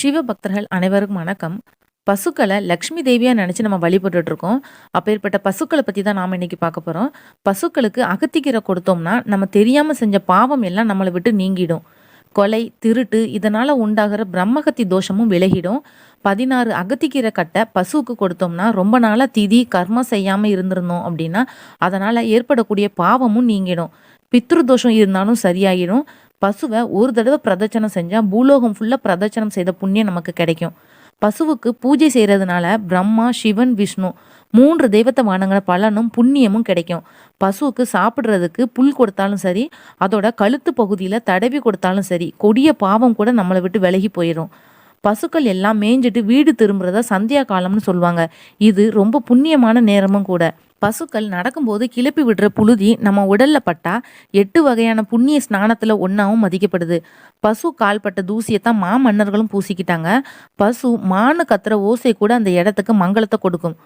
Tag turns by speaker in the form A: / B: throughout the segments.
A: சிவ பக்தர்கள் அனைவருக்கும் வணக்கம். பசுக்களை லக்ஷ்மி தேவியாக நினச்சி நம்ம வழிபட்டுட்டு இருக்கோம் அப்பேற்பட்ட பசுக்களை பற்றி தான் நாம் இன்னைக்கு பார்க்க போகிறோம் பசுக்களுக்கு அகத்திக்கீரை கொடுத்தோம்னா நம்ம தெரியாமல் செஞ்ச பாவம் எல்லாம் நம்மளை விட்டு நீங்கிடும். கொலை திருட்டு இதனால் உண்டாகிற பிரம்மகத்தி தோஷமும் விலகிடும். பதினாறு அகத்திக்கீரை கட்டை பசுவுக்கு கொடுத்தோம்னா ரொம்ப நாளாக திதி கர்மம் செய்யாமல் இருந்திருந்தோம் அப்படின்னா அதனால் ஏற்படக்கூடிய பாவமும் நீங்கிடும். பித்ரு தோஷம் இருந்தாலும் சரியாயிடும் பசுவை ஒரு தடவை பிரதட்சணம் செஞ்சால் பூலோகம் ஃபுல்லாக பிரதட்சணம் செய்த புண்ணியம் நமக்கு கிடைக்கும். பசுவுக்கு பூஜை செய்கிறதுனால பிரம்மா சிவன் விஷ்ணு மூன்று தெய்வத்தை வணங்குற பலனும் புண்ணியமும் கிடைக்கும். பசுவுக்கு சாப்பிட்றதுக்கு புல் கொடுத்தாலும் சரி அதோட கழுத்து பகுதியில் தடவி கொடுத்தாலும் சரி கொடிய பாவம் கூட நம்மளை விட்டு விலகி போயிடும் பசுக்கள் எல்லாம் மேய்ஞ்சிட்டு வீடு திரும்புறத சந்தியா காலம்னு சொல்லுவாங்க. இது ரொம்ப புண்ணியமான நேரமும் கூட. பசுக்கள் நடக்கும்போது கிளப்பி விடுற புழுதி நம்ம உடல்ல பட்டா எட்டு வகையான புண்ணிய ஸ்நானத்துல ஒன்றாவும் மதிக்கப்படுது. பசு கால்பட்ட தூசியத்தான் மாமன்னர்களும் பூசிக்கிட்டாங்க. பசு மானு கத்துற ஓசை கூட அந்த இடத்துக்கு மங்களத்தை கொடுக்கும்.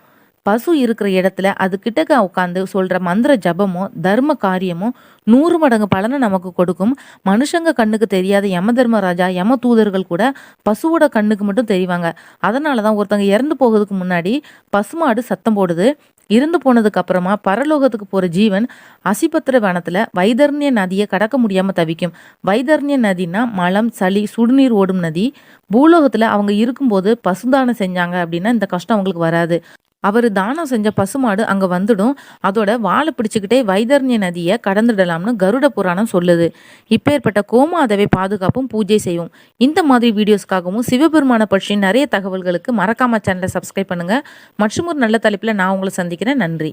A: பசு இருக்கிற இடத்துல அது கிட்டக்க உட்காந்து சொல்ற மந்திர ஜபமோ தர்ம காரியமோ நூறு மடங்கு பலனை நமக்கு கொடுக்கும். மனுஷங்க கண்ணுக்கு தெரியாத யம தர்மராஜா யம தூதர்கள் கூட பசுவோட கண்ணுக்கு மட்டும் தெரிவாங்க. அதனால தான் ஒருத்தங்க இறந்து போகிறதுக்கு முன்னாடி பசுமாடு சத்தம் போடுது. இறந்து போனதுக்கு அப்புறமா பரலோகத்துக்கு போற ஜீவன் அசிபத்திர வனத்துல வைதர்ணிய நதியை கடக்க முடியாம தவிக்கும். வைதர்ணிய நதினா மலம் சளி சுடுநீர் ஓடும் நதி. பூலோகத்துல அவங்க இருக்கும்போது பசுதானம் செஞ்சாங்க அப்படின்னா இந்த கஷ்டம் அவங்களுக்கு வராது. அவர் தானம் செஞ்ச பசுமாடு அங்கே வந்துடும். அதோட வாழை பிடிச்சிக்கிட்டே வைதர்ணிய நதியை கடந்துடலாம்னு கருட புராணம் சொல்லுது. இப்பேற்பட்ட கோமாதவை பாதுகாப்பும் பூஜை செய்யும். இந்த மாதிரி வீடியோஸ்க்காகவும் சிவபெருமான பற்றி நிறைய தகவல்களுக்கு மறக்காம சேனலை சப்ஸ்கிரைப் பண்ணுங்கள் மற்றும் ஒரு நல்ல தலைப்பில் நான் உங்களை சந்திக்கிறேன். நன்றி.